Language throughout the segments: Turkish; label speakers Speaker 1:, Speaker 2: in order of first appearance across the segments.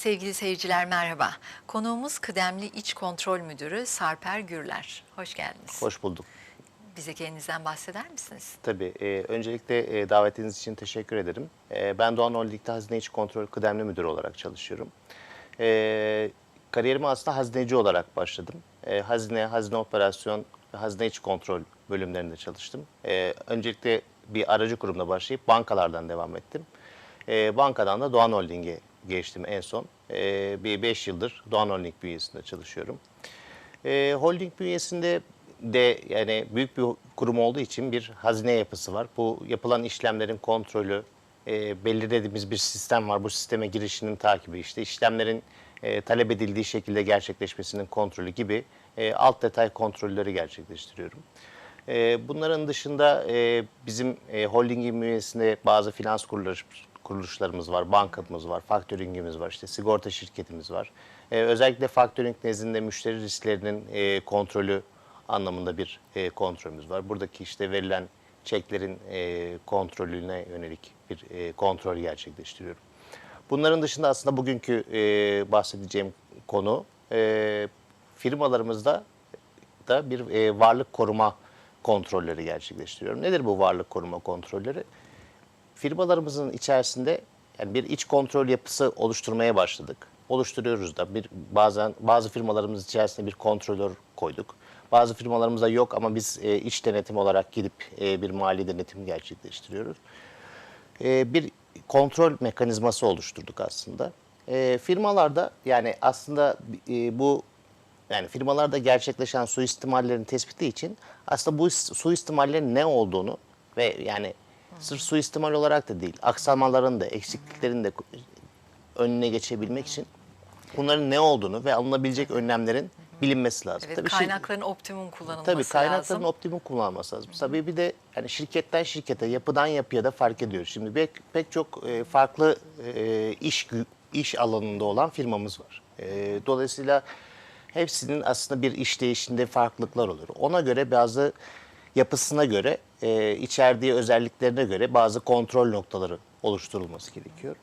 Speaker 1: Sevgili seyirciler merhaba. Konuğumuz kıdemli İç Kontrol Müdürü Sarper Gürler. Hoş geldiniz.
Speaker 2: Hoş bulduk.
Speaker 1: Bize kendinizden bahseder misiniz?
Speaker 2: Tabii. e, öncelikle e, davetiniz için teşekkür ederim. E, ben Doğan Holding'de Hazine İç Kontrol Kıdemli Müdürü olarak çalışıyorum. E, kariyerime aslında hazineci olarak başladım. E, hazine, hazine operasyon ve hazine iç kontrol bölümlerinde çalıştım. E, öncelikle bir aracı kurumda başlayıp bankalardan devam ettim. E, bankadan da Doğan Holding'e geçtim en son. E, bir 5 yıldır Doğan Holding bünyesinde çalışıyorum. E, holding bünyesinde de yani büyük bir kurum olduğu için bir hazine yapısı var. Bu yapılan işlemlerin kontrolü, e, belirlediğimiz bir sistem var. Bu sisteme girişinin takibi, işte işlemlerin e, talep edildiği şekilde gerçekleşmesinin kontrolü gibi e, alt detay kontrolleri gerçekleştiriyorum. E, bunların dışında e, bizim e, holdingin bünyesinde bazı finans kuruluş, kuruluşlarımız var, bankamız var, faktöringimiz var, işte sigorta şirketimiz var. E, özellikle faktöring nezdinde müşteri risklerinin e, kontrolü anlamında bir e, kontrolümüz var. Buradaki işte verilen çeklerin e, kontrolüne yönelik bir e, kontrol gerçekleştiriyorum. Bunların dışında aslında bugünkü e, bahsedeceğim konu e, firmalarımızda da bir e, varlık koruma kontrolleri gerçekleştiriyorum. Nedir bu varlık koruma kontrolleri? Firmalarımızın içerisinde yani bir iç kontrol yapısı oluşturmaya başladık. Oluşturuyoruz da bir bazen bazı firmalarımız içerisinde bir kontrolör koyduk. Bazı firmalarımızda yok ama biz e, iç denetim olarak gidip e, bir mali denetim gerçekleştiriyoruz. E, bir kontrol mekanizması oluşturduk aslında. E, firmalarda yani aslında e, bu yani firmalarda gerçekleşen suistimallerin tespiti için aslında bu suistimallerin ne olduğunu ve yani sırf suistimal olarak da değil, aksamaların da, eksikliklerin de önüne geçebilmek için bunların ne olduğunu ve alınabilecek önlemlerin bilinmesi lazım.
Speaker 1: Evet,
Speaker 2: Tabii
Speaker 1: kaynakların optimum kullanılması
Speaker 2: Tabii kaynakların
Speaker 1: lazım.
Speaker 2: optimum kullanılması lazım. Tabii bir de yani şirketten şirkete, yapıdan yapıya da fark ediyor. Şimdi pek, pek çok e, farklı e, iş iş alanında olan firmamız var. E, dolayısıyla hepsinin aslında bir işleyişinde farklılıklar olur. Ona göre bazı yapısına göre, e, içerdiği özelliklerine göre bazı kontrol noktaları oluşturulması gerekiyor.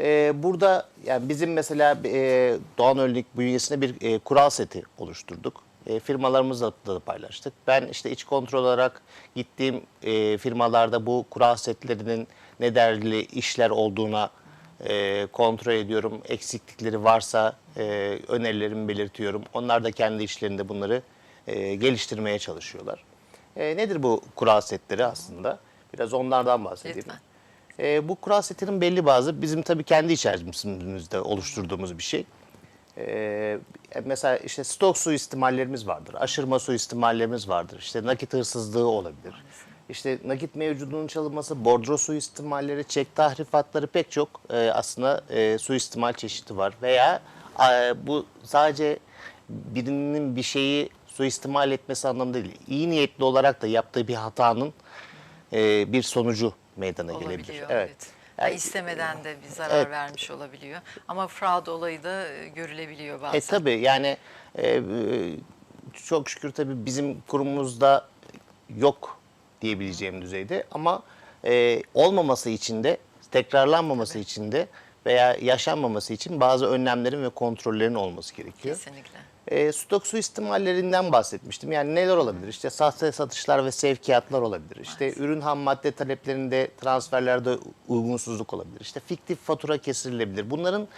Speaker 2: Ee, burada yani bizim mesela e, Doğan Holding bünyesinde bir e, kural seti oluşturduk. E, firmalarımızla da paylaştık. Ben işte iç kontrol olarak gittiğim e, firmalarda bu kural setlerinin ne derli işler olduğuna e, kontrol ediyorum. Eksiklikleri varsa e, önerilerimi belirtiyorum. Onlar da kendi işlerinde bunları e, geliştirmeye çalışıyorlar. E, nedir bu kural setleri aslında? Biraz onlardan bahsedeyim.
Speaker 1: Lütfen.
Speaker 2: E, bu kural setinin belli bazı bizim tabii kendi içerimizde oluşturduğumuz bir şey. E, mesela işte stok suistimallerimiz vardır, aşırma suistimallerimiz vardır, işte nakit hırsızlığı olabilir. İşte nakit mevcudunun çalınması, bordro suistimalleri, çek tahrifatları pek çok e, aslında e, suistimal çeşidi var. Veya e, bu sadece birinin bir şeyi suistimal etmesi anlamında değil. İyi niyetli olarak da yaptığı bir hatanın e, bir sonucu meydana gelebilir.
Speaker 1: olabiliyor. Evet. Ya
Speaker 2: Yani,
Speaker 1: istemeden de bir zarar
Speaker 2: evet.
Speaker 1: vermiş olabiliyor. Ama fraud olayı da e, görülebiliyor bazen.
Speaker 2: E tabii yani e, e, çok şükür tabii bizim kurumumuzda yok diyebileceğim düzeyde ama e, olmaması için de tekrarlanmaması için de veya yaşanmaması için bazı önlemlerin ve kontrollerin olması gerekiyor.
Speaker 1: Kesinlikle.
Speaker 2: E, stok suistimallerinden bahsetmiştim. Yani neler olabilir? İşte sahte satışlar ve sevkiyatlar olabilir. İşte ürün ham madde taleplerinde, transferlerde uygunsuzluk olabilir. İşte fiktif fatura kesilebilir. Bunların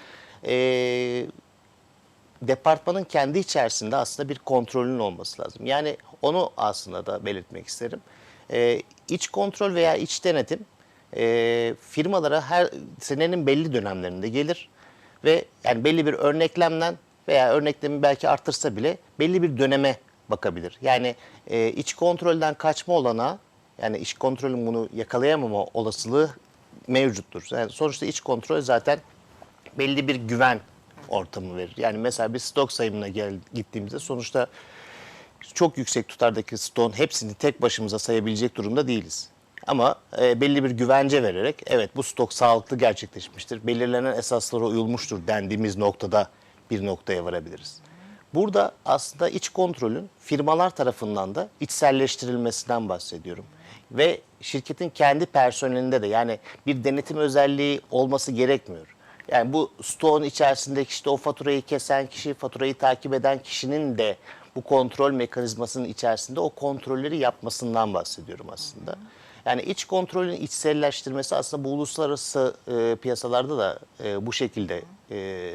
Speaker 2: e, departmanın kendi içerisinde aslında bir kontrolün olması lazım. Yani onu aslında da belirtmek isterim. E, iç kontrol veya iç denetim e, firmalara her senenin belli dönemlerinde gelir ve yani belli bir örneklemden veya örneklemi belki artırsa bile belli bir döneme bakabilir. Yani e, iç kontrolden kaçma olana yani iç kontrolün bunu yakalayamama olasılığı mevcuttur. Yani sonuçta iç kontrol zaten belli bir güven ortamı verir. Yani mesela bir stok sayımına gel, gittiğimizde sonuçta çok yüksek tutardaki stoğun hepsini tek başımıza sayabilecek durumda değiliz. Ama e, belli bir güvence vererek evet bu stok sağlıklı gerçekleşmiştir, belirlenen esaslara uyulmuştur dendiğimiz noktada bir noktaya varabiliriz. Burada aslında iç kontrolün firmalar tarafından da içselleştirilmesinden bahsediyorum. Ve şirketin kendi personelinde de yani bir denetim özelliği olması gerekmiyor. Yani bu stoğun içerisindeki işte o faturayı kesen kişi, faturayı takip eden kişinin de bu kontrol mekanizmasının içerisinde o kontrolleri yapmasından bahsediyorum aslında. Yani iç kontrolün içselleştirmesi aslında bu uluslararası e, piyasalarda da e, bu şekilde e,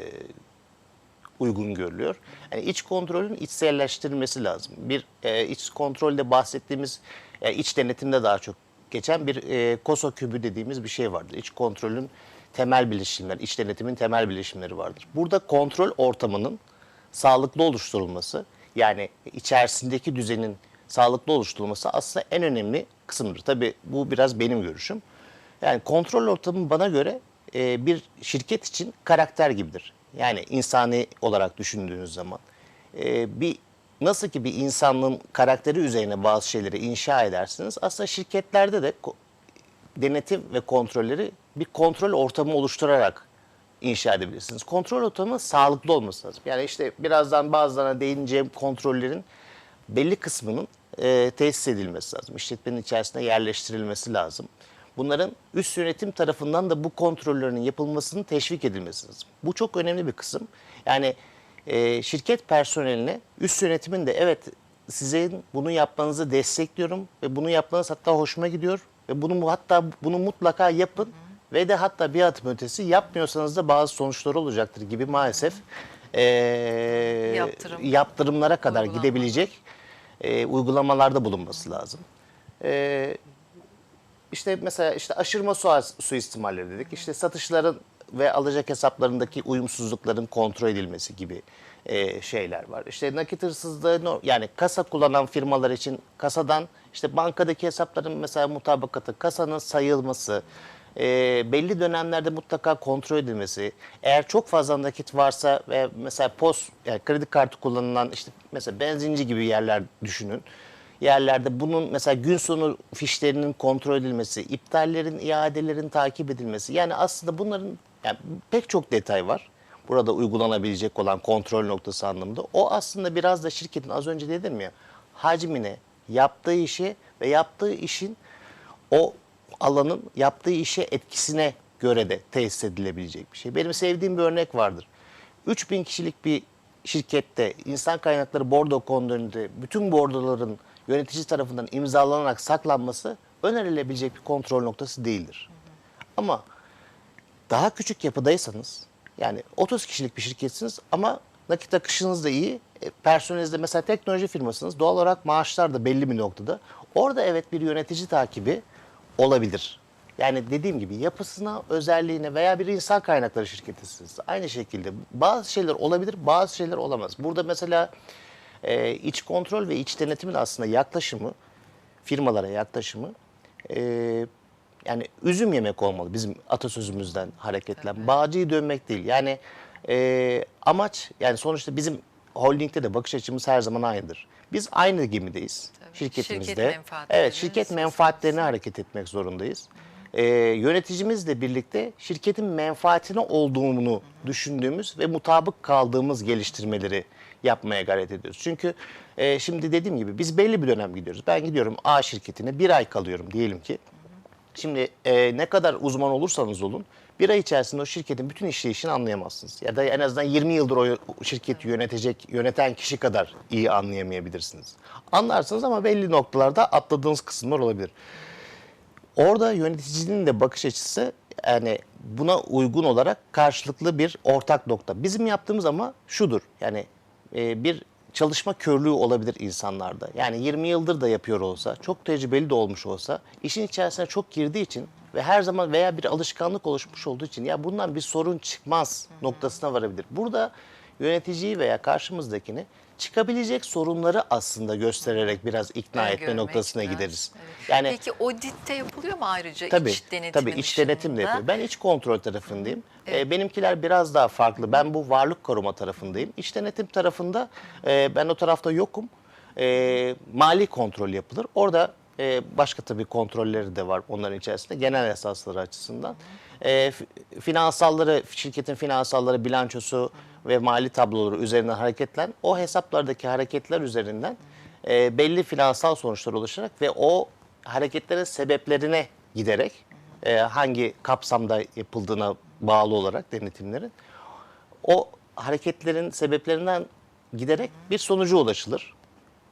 Speaker 2: uygun görülüyor. Yani iç kontrolün içselleştirilmesi lazım. Bir e, iç kontrolde bahsettiğimiz e, iç denetimde daha çok geçen bir e, koso kübü dediğimiz bir şey vardır. İç kontrolün temel bileşimleri, iç denetimin temel bileşimleri vardır. Burada kontrol ortamının sağlıklı oluşturulması, yani içerisindeki düzenin sağlıklı oluşturulması aslında en önemli kısımdır. Tabii bu biraz benim görüşüm. Yani kontrol ortamı bana göre e, bir şirket için karakter gibidir. Yani insani olarak düşündüğünüz zaman. E, bir Nasıl ki bir insanlığın karakteri üzerine bazı şeyleri inşa edersiniz. Aslında şirketlerde de denetim ve kontrolleri bir kontrol ortamı oluşturarak inşa edebilirsiniz. Kontrol ortamı sağlıklı olması lazım. Yani işte birazdan bazılarına değineceğim kontrollerin belli kısmının e, tesis edilmesi lazım. İşletmenin içerisine yerleştirilmesi lazım. Bunların üst yönetim tarafından da bu kontrollerinin yapılmasının teşvik edilmesi lazım. Bu çok önemli bir kısım. Yani e, şirket personeline üst yönetimin de evet sizin bunu yapmanızı destekliyorum ve bunu yapmanız hatta hoşuma gidiyor ve bunu hatta bunu mutlaka yapın ve de hatta bir adım ötesi yapmıyorsanız da bazı sonuçları olacaktır gibi maalesef e,
Speaker 1: Yaptırım.
Speaker 2: yaptırımlara kadar
Speaker 1: Uygulama.
Speaker 2: gidebilecek e, uygulamalarda bulunması lazım. E, işte mesela işte aşırma su suistimalleri dedik. İşte satışların ve alacak hesaplarındaki uyumsuzlukların kontrol edilmesi gibi e, şeyler var. İşte nakit hırsızlığı yani kasa kullanan firmalar için kasadan işte bankadaki hesapların mesela mutabakatı, kasanın sayılması, e, belli dönemlerde mutlaka kontrol edilmesi. Eğer çok fazla nakit varsa ve mesela POS yani kredi kartı kullanılan işte mesela benzinci gibi yerler düşünün yerlerde bunun mesela gün sonu fişlerinin kontrol edilmesi, iptallerin, iadelerin takip edilmesi. Yani aslında bunların yani pek çok detay var. Burada uygulanabilecek olan kontrol noktası anlamında. O aslında biraz da şirketin az önce dedim ya hacmine, yaptığı işe ve yaptığı işin o alanın yaptığı işe etkisine göre de tesis edilebilecek bir şey. Benim sevdiğim bir örnek vardır. 3000 kişilik bir şirkette insan kaynakları bordo konularında bütün bordoların yönetici tarafından imzalanarak saklanması önerilebilecek bir kontrol noktası değildir. Ama daha küçük yapıdaysanız yani 30 kişilik bir şirketsiniz ama nakit akışınız da iyi. E, Personelinizde mesela teknoloji firmasınız. Doğal olarak maaşlar da belli bir noktada. Orada evet bir yönetici takibi olabilir. Yani dediğim gibi yapısına, özelliğine veya bir insan kaynakları şirketisiniz. Aynı şekilde bazı şeyler olabilir, bazı şeyler olamaz. Burada mesela e, iç kontrol ve iç denetimin aslında yaklaşımı, firmalara yaklaşımı e, yani üzüm yemek olmalı bizim atasözümüzden hareketle. Bağcıyı dönmek değil. Yani e, amaç yani sonuçta bizim holdingde de bakış açımız her zaman aynıdır. Biz aynı gemideyiz
Speaker 1: Tabii.
Speaker 2: şirketimizde.
Speaker 1: Şirket
Speaker 2: evet şirket menfaatlerine hareket etmek zorundayız. E, yöneticimizle birlikte şirketin menfaatine olduğunu düşündüğümüz ve mutabık kaldığımız geliştirmeleri yapmaya gayret ediyoruz. Çünkü e, şimdi dediğim gibi biz belli bir dönem gidiyoruz. Ben gidiyorum A şirketine bir ay kalıyorum diyelim ki. Şimdi e, ne kadar uzman olursanız olun bir ay içerisinde o şirketin bütün işleyişini anlayamazsınız. Ya da en azından 20 yıldır o şirketi yönetecek, yöneten kişi kadar iyi anlayamayabilirsiniz. Anlarsınız ama belli noktalarda atladığınız kısımlar olabilir. Orada yöneticinin de bakış açısı yani buna uygun olarak karşılıklı bir ortak nokta. Bizim yaptığımız ama şudur. Yani e, bir çalışma körlüğü olabilir insanlarda. Yani 20 yıldır da yapıyor olsa, çok tecrübeli de olmuş olsa, işin içerisine çok girdiği için ve her zaman veya bir alışkanlık oluşmuş olduğu için ya bundan bir sorun çıkmaz noktasına varabilir. Burada yöneticiyi veya karşımızdakini çıkabilecek sorunları aslında göstererek biraz ikna etme
Speaker 1: Öngörme,
Speaker 2: noktasına
Speaker 1: ikna.
Speaker 2: gideriz.
Speaker 1: Evet.
Speaker 2: Yani
Speaker 1: Peki auditte yapılıyor mu ayrıca
Speaker 2: Tabii,
Speaker 1: iç denetimin
Speaker 2: tabii iç denetim de yapıyor. Ben iç kontrol tarafındayım. Ee, benimkiler biraz daha farklı. Ben bu varlık koruma tarafındayım. İç denetim tarafında e, ben o tarafta yokum. E, mali kontrol yapılır. Orada e, başka tabii kontrolleri de var onların içerisinde. Genel esasları açısından. E, finansalları, şirketin finansalları, bilançosu ve mali tabloları üzerinden hareketlen, o hesaplardaki hareketler üzerinden e, belli finansal sonuçlar oluşarak ve o hareketlerin sebeplerine giderek e, hangi kapsamda yapıldığına bağlı olarak denetimlerin o hareketlerin sebeplerinden giderek bir sonuca ulaşılır.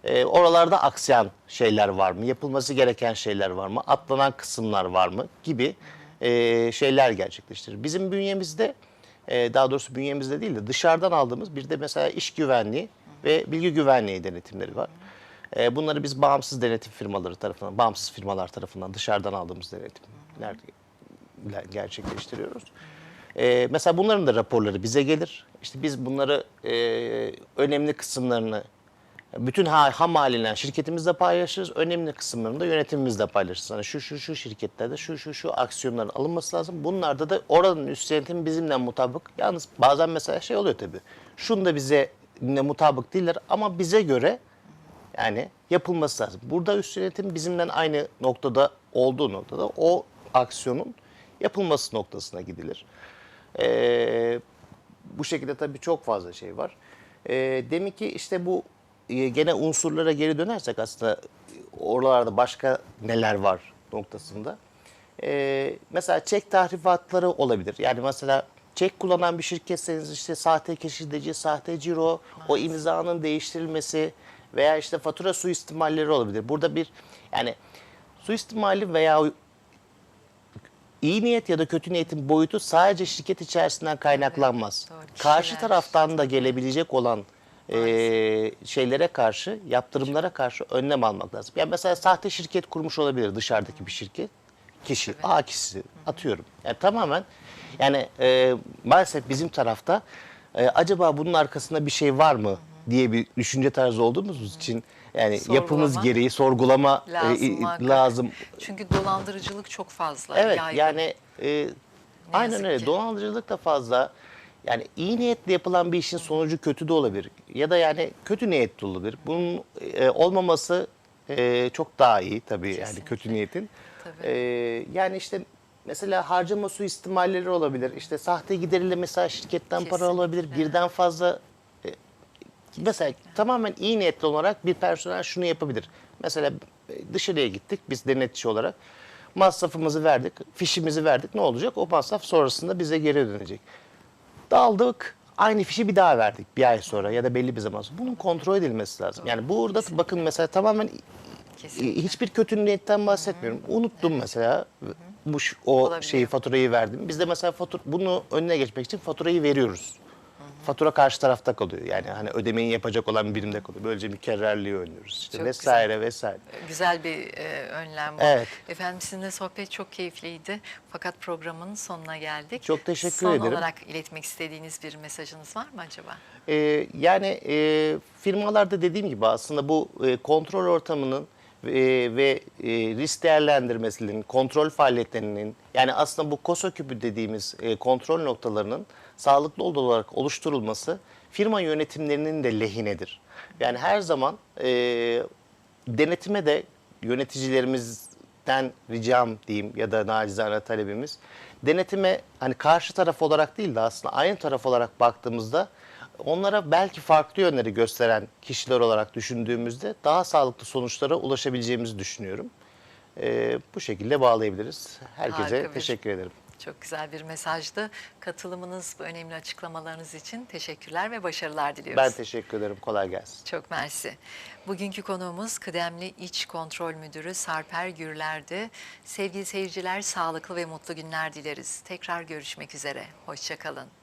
Speaker 2: Ee, oralarda aksayan şeyler var mı? Yapılması gereken şeyler var mı? Atlanan kısımlar var mı? Gibi e, şeyler gerçekleştirir. Bizim bünyemizde, e, daha doğrusu bünyemizde değil de dışarıdan aldığımız bir de mesela iş güvenliği ve bilgi güvenliği denetimleri var. E, bunları biz bağımsız denetim firmaları tarafından, bağımsız firmalar tarafından dışarıdan aldığımız denetimler gerçekleştiriyoruz. Mesela bunların da raporları bize gelir. İşte biz bunları önemli kısımlarını bütün ha, ham halinden şirketimizle paylaşırız. Önemli kısımlarını da yönetimimizle paylaşırız. Hani şu şu şu şirketlerde şu şu şu aksiyonların alınması lazım. Bunlarda da oranın üst yönetim bizimle mutabık. Yalnız bazen mesela şey oluyor tabii. Şunu da bize ne mutabık değiller ama bize göre yani yapılması lazım. Burada üst yönetim bizimle aynı noktada olduğu noktada o aksiyonun yapılması noktasına gidilir. Ee, bu şekilde tabii çok fazla şey var. Ee, demek ki işte bu e, gene unsurlara geri dönersek aslında oralarda başka neler var noktasında. Ee, mesela çek tahrifatları olabilir. Yani mesela çek kullanan bir şirketseniz işte sahte keşideci, sahte ciro, o imzanın değiştirilmesi veya işte fatura suistimalleri olabilir. Burada bir yani suistimali veya iyi niyet ya da kötü niyetin boyutu sadece şirket içerisinden kaynaklanmaz.
Speaker 1: doğru.
Speaker 2: Karşı taraftan da gelebilecek olan e, şeylere karşı, yaptırımlara karşı önlem almak lazım. Yani mesela sahte şirket kurmuş olabilir dışarıdaki bir şirket. Kişi, A kişisi atıyorum. Yani tamamen yani e, maalesef bizim tarafta e, acaba bunun arkasında bir şey var mı diye bir düşünce tarzı olduğumuz için yani yapımız
Speaker 1: Sorgulama.
Speaker 2: gereği sorgulama
Speaker 1: Lazım,
Speaker 2: e, lazım.
Speaker 1: Çünkü dolandırıcılık çok fazla.
Speaker 2: Evet
Speaker 1: yaygın.
Speaker 2: yani e, aynen
Speaker 1: yazık
Speaker 2: öyle.
Speaker 1: ki.
Speaker 2: Dolandırıcılık da fazla. Yani iyi niyetle yapılan bir işin sonucu kötü de olabilir. Ya da yani kötü niyetli olabilir. Bunun e, olmaması e, çok daha iyi tabii yani
Speaker 1: Kesinlikle.
Speaker 2: kötü niyetin.
Speaker 1: Tabii.
Speaker 2: E, yani işte mesela harcama suistimalleri olabilir. İşte sahte gideriyle mesela şirketten para
Speaker 1: Kesinlikle.
Speaker 2: alabilir. Birden fazla e, Mesela tamamen iyi niyetli olarak bir personel şunu yapabilir. Mesela e, dışarıya gittik biz denetçi olarak. Masrafımızı verdik, fişimizi verdik. Ne olacak? O masraf sonrasında bize geri dönecek. Daldık, aynı fişi bir daha verdik bir ay sonra ya da belli bir zaman sonra. Bunun kontrol edilmesi lazım. Yani burada bakın mesela tamamen
Speaker 1: Kesinlikle.
Speaker 2: hiçbir kötü niyetten bahsetmiyorum. Unuttum mesela bu ş- o
Speaker 1: Olabiliyor.
Speaker 2: şeyi faturayı verdim. Biz de mesela fatura, bunu önüne geçmek için faturayı veriyoruz. Fatura karşı tarafta kalıyor. Yani hani ödemeyi yapacak olan birimde kalıyor. Böylece mükerrerliği önlüyoruz. İşte
Speaker 1: Çok
Speaker 2: vesaire vesaire.
Speaker 1: Güzel bir e, önlem bu.
Speaker 2: Evet.
Speaker 1: Efendim sizinle sohbet çok keyifliydi. Fakat programın sonuna geldik.
Speaker 2: Çok teşekkür
Speaker 1: Son
Speaker 2: ederim.
Speaker 1: olarak iletmek istediğiniz bir mesajınız var mı acaba?
Speaker 2: Ee, yani e, firmalarda dediğim gibi aslında bu e, kontrol ortamının e, ve e, risk değerlendirmesinin, kontrol faaliyetlerinin yani aslında bu KOSO küpü dediğimiz e, kontrol noktalarının sağlıklı olarak oluşturulması firma yönetimlerinin de lehinedir. Yani her zaman e, denetime de yöneticilerimizden ricam diyeyim ya da nacizane talebimiz denetime hani karşı taraf olarak değil de aslında aynı taraf olarak baktığımızda onlara belki farklı yönleri gösteren kişiler olarak düşündüğümüzde daha sağlıklı sonuçlara ulaşabileceğimizi düşünüyorum. Ee, bu şekilde bağlayabiliriz. Herkese
Speaker 1: Harika
Speaker 2: teşekkür ederim.
Speaker 1: Çok güzel bir mesajdı. Katılımınız, bu önemli açıklamalarınız için teşekkürler ve başarılar diliyoruz.
Speaker 2: Ben teşekkür ederim. Kolay gelsin.
Speaker 1: Çok mersi. Bugünkü konuğumuz kıdemli İç Kontrol Müdürü Sarper Gürler'di. Sevgili seyirciler, sağlıklı ve mutlu günler dileriz. Tekrar görüşmek üzere. Hoşçakalın.